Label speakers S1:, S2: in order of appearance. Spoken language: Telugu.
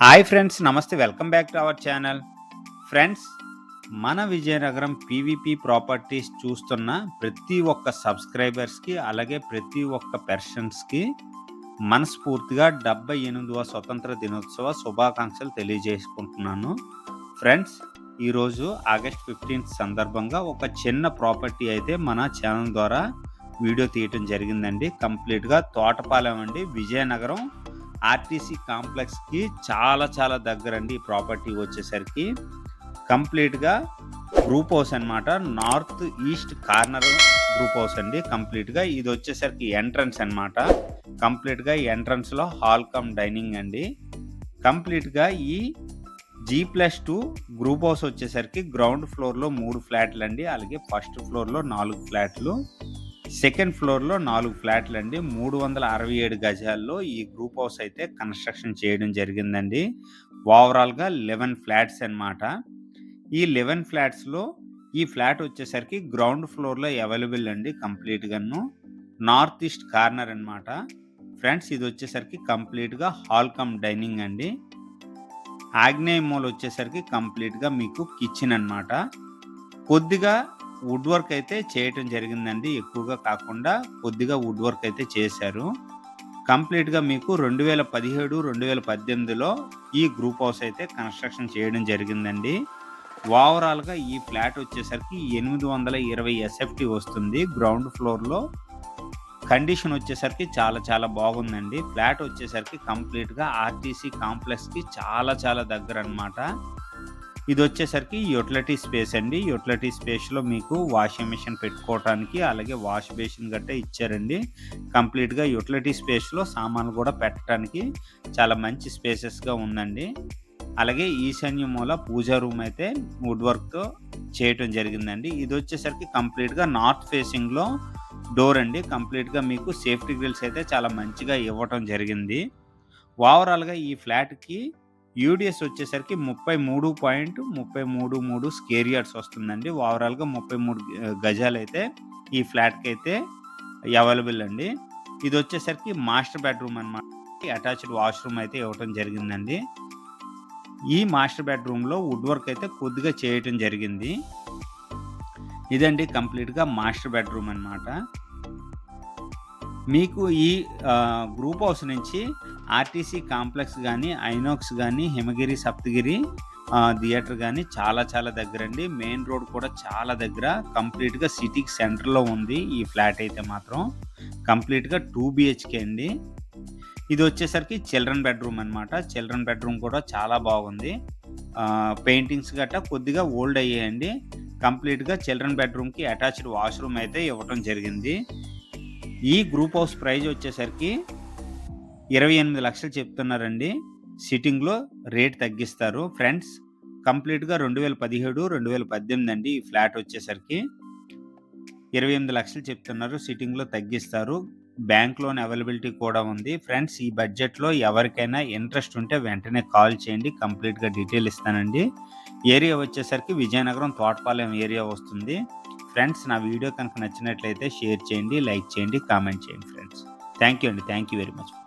S1: హాయ్ ఫ్రెండ్స్ నమస్తే welcome back to our channel. Friends మన విజయనగరం పీవీపీ ప్రాపర్టీస్ చూస్తున్న ప్రతి ఒక్క సబ్స్క్రైబర్స్కి అలాగే ప్రతి ఒక్క పెర్షన్స్కి మనస్ఫూర్తిగా డెబ్బై ఎనిమిదవ స్వతంత్ర దినోత్సవ శుభాకాంక్షలు తెలియజేసుకుంటున్నాను. ఫ్రెండ్స్ ఈరోజు ఆగస్ట్ ఫిఫ్టీన్త్ సందర్భంగా ఒక చిన్న ప్రాపర్టీ అయితే మన ఛానల్ ద్వారా వీడియో తీయటం జరిగిందండి. కంప్లీట్గా తోటపాలెం అండి. విజయనగరం ఆర్టీసీ కాంప్లెక్స్కి చాలా చాలా దగ్గరండి. ఈ ప్రాపర్టీ వచ్చేసరికి కంప్లీట్గా గ్రూప్ హౌస్ అనమాట north east corner group house అండి కంప్లీట్గా. ఇది వచ్చేసరికి ఎంట్రన్స్ అనమాట కంప్లీట్గా ఎంట్రన్స్లో హాల్ కమ్ డైనింగ్ అండి. కంప్లీట్గా ఈ G plus two group house వచ్చేసరికి గ్రౌండ్ ఫ్లోర్లో మూడు ఫ్లాట్లు అండి అలాగే ఫస్ట్ ఫ్లోర్లో నాలుగు ఫ్లాట్లు. సెకండ్ ఫ్లోర్లో నాలుగు ఫ్లాట్లు అండి మూడు వందల అరవై ఏడు గజాల్లో ఈ గ్రూప్ హౌస్ అయితే కన్స్ట్రక్షన్ చేయడం జరిగిందండి. ఓవరాల్గా లెవెన్ ఫ్లాట్స్ అనమాట ఈ లెవెన్ ఫ్లాట్స్లో ఈ ఫ్లాట్ వచ్చేసరికి గ్రౌండ్ ఫ్లోర్లో అవైలబుల్ అండి కంప్లీట్గాను. నార్త్ ఈస్ట్ కార్నర్ అనమాట ఫ్రెండ్స్ ఇది వచ్చేసరికి కంప్లీట్గా హాల్ కమ్ డైనింగ్ అండి. ఆగ్నేయ మూల వచ్చేసరికి కంప్లీట్గా మీకు కిచెన్ అనమాట కొద్దిగా వుడ్ వర్క్ అయితే చేయటం జరిగిందండి. ఎక్కువగా కాకుండా కొద్దిగా వుడ్ వర్క్ అయితే చేశారు. కంప్లీట్గా మీకు రెండు వేల పదిహేడు రెండు వేల పద్దెనిమిదిలో ఈ గ్రూప్ హౌస్ అయితే కన్స్ట్రక్షన్ చేయడం జరిగిందండి. ఓవరాల్గా ఈ ఫ్లాట్ వచ్చేసరికి ఎనిమిది వందల ఇరవై ఎస్ఎఫ్టీ వస్తుంది. గ్రౌండ్ ఫ్లోర్లో కండిషన్ వచ్చేసరికి చాలా చాలా బాగుందండి. ఫ్లాట్ వచ్చేసరికి కంప్లీట్గా ఆర్టీసీ కాంప్లెక్స్కి చాలా చాలా దగ్గర అనమాట ఇది వచ్చేసరికి యూటిలిటీ స్పేస్ అండి. యూటిలిటీ స్పేస్లో మీకు వాషింగ్ మిషన్ పెట్టుకోవడానికి అలాగే వాష్ బేసిన్ గట్రా ఇచ్చారండి. కంప్లీట్గా యూటిలిటీ స్పేస్లో సామాన్లు కూడా పెట్టడానికి చాలా మంచి స్పేసెస్గా ఉందండి. అలాగే ఈశాన్య మూల పూజా రూమ్ అయితే వుడ్ వర్క్తో చేయటం జరిగిందండి. ఇది వచ్చేసరికి కంప్లీట్గా నార్త్ ఫేసింగ్లో డోర్ అండి. కంప్లీట్గా మీకు సేఫ్టీ గ్రిల్స్ అయితే చాలా మంచిగా ఇవ్వటం జరిగింది. ఓవరాల్గా ఈ ఫ్లాట్కి యూడిఎస్ వచ్చేసరికి ముప్పై మూడు పాయింట్ ముప్పై మూడు మూడు స్కేర్ యార్డ్స్ వస్తుందండి. ఓవరాల్గా ముప్పై మూడు గజాలు అయితే ఈ ఫ్లాట్కి అయితే అవైలబుల్ అండి. ఇది వచ్చేసరికి మాస్టర్ బెడ్రూమ్ అనమాట అటాచ్డ్ వాష్రూమ్ అయితే ఇవ్వటం జరిగిందండి. ఈ మాస్టర్ బెడ్రూమ్లో వుడ్ వర్క్ అయితే కొద్దిగా చేయటం జరిగింది. ఇదండి కంప్లీట్గా మాస్టర్ బెడ్రూమ్ అనమాట మీకు ఈ గ్రూప్ హౌస్ నుంచి ఆర్టీసీ కాంప్లెక్స్ కానీ ఐనాక్స్ కానీ హిమగిరి సప్తగిరి థియేటర్ కానీ చాలా చాలా దగ్గర అండి మెయిన్ రోడ్ కూడా చాలా దగ్గర. కంప్లీట్గా సిటీకి సెంటర్లో ఉంది ఈ ఫ్లాట్ అయితే మాత్రం. కంప్లీట్గా టూ బిహెచ్కే అండి. ఇది వచ్చేసరికి చిల్డ్రన్ బెడ్రూమ్ అనమాట చిల్డ్రన్ బెడ్రూమ్ కూడా చాలా బాగుంది. పెయింటింగ్స్ గట్టా కొద్దిగా ఓల్డ్ అయ్యాయండి. కంప్లీట్గా చిల్డ్రన్ బెడ్రూమ్కి అటాచ్డ్ వాష్రూమ్ అయితే ఇవ్వటం జరిగింది. ఈ గ్రూప్ హౌస్ ప్రైజ్ వచ్చేసరికి ఇరవై ఎనిమిది లక్షలు చెప్తున్నారండి. సిట్టింగ్లో రేట్ తగ్గిస్తారు. ఫ్రెండ్స్ కంప్లీట్గా రెండు వేల పదిహేడు రెండు వేల పద్దెనిమిది అండి ఈ ఫ్లాట్ వచ్చేసరికి. ఇరవై ఎనిమిది లక్షలు చెప్తున్నారు. సిట్టింగ్లో తగ్గిస్తారు. బ్యాంక్ లోన్ అవైలబిలిటీ కూడా ఉంది. ఫ్రెండ్స్ ఈ బడ్జెట్లో ఎవరికైనా ఇంట్రెస్ట్ ఉంటే వెంటనే కాల్ చేయండి. కంప్లీట్గా డీటెయిల్ ఇస్తానండి. ఏరియా వచ్చేసరికి విజయనగరం తోటపాలెం ఏరియా వస్తుంది. ఫ్రెండ్స్ నా వీడియో కనుక నచ్చినట్లయితే షేర్ చేయండి లైక్ చేయండి కామెంట్ చేయండి ఫ్రెండ్స్. థ్యాంక్ యూ అండి. Thank you very much.